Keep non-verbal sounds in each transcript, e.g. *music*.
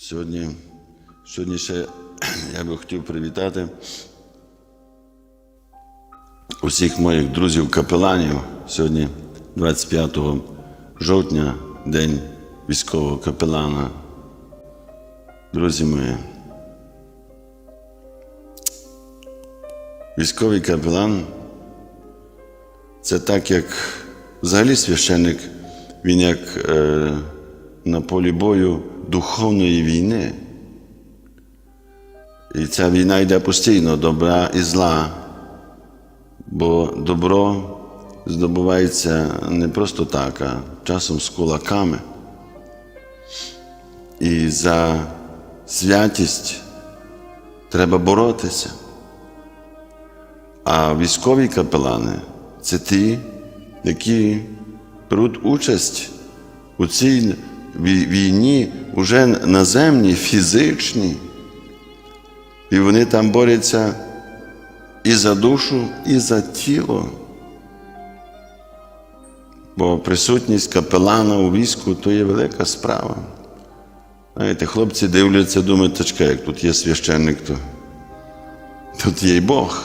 Сьогодні, сьогодні ще *clears throat* я би хотів привітати усіх моїх друзів-капеланів. Сьогодні, 25 жовтня, День військового капелана. Друзі мої, військовий капелан це так, як взагалі священник, він як е, на полі бою духовної війни. І ця війна йде постійно добра і зла, бо добро здобувається не просто так, а часом з кулаками. І за святість треба боротися. А військові капелани це ті, які беруть участь у цій війні уже наземній, фізичній. І вони там борються і за душу, і за тіло. Бо присутність капелана у війську то є велика справа. Знаєте, хлопці дивляться, думають, тачка, як тут є священник, то тут є й Бог.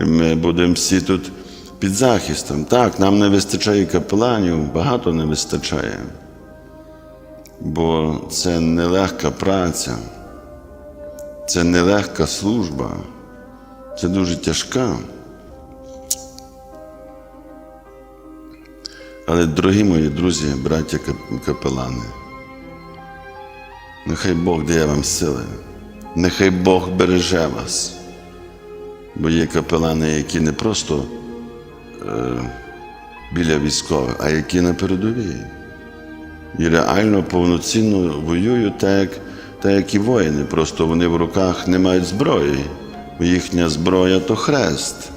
І Ми будемо всі тут під захистом. Так, нам не вистачає капеланів, багато не вистачає. Бо це нелегка праця, це нелегка служба, це дуже тяжка. Але, дорогі мої друзі, браття капелани, нехай Бог дає вам сили, нехай Бог береже вас. Бо є капелани, які не просто е, біля військових, а які на передовій. І реально повноцінно воюють так, як, так, як і воїни. Просто вони в руках не мають зброї, їхня зброя то хрест.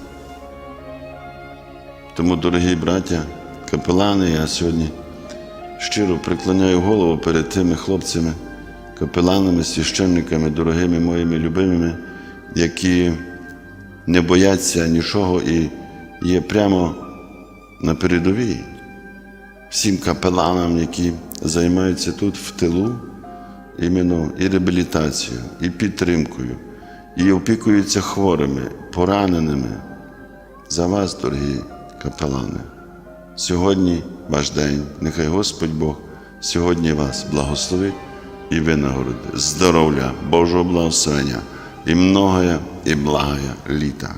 Тому, дорогі браття, капелани, я сьогодні щиро приклоняю голову перед тими хлопцями, капеланами, священниками, дорогими моїми любимими, які не бояться нічого і є прямо на передовій. Всім капеланам, які займаються тут в тилу, іменно і реабілітацією, і підтримкою, і опікуються хворими, пораненими. За вас, дорогі капелани. Сьогодні ваш день, нехай Господь Бог сьогодні вас благословить і винагородить здоров'я, Божого благословення і многое і благое літа.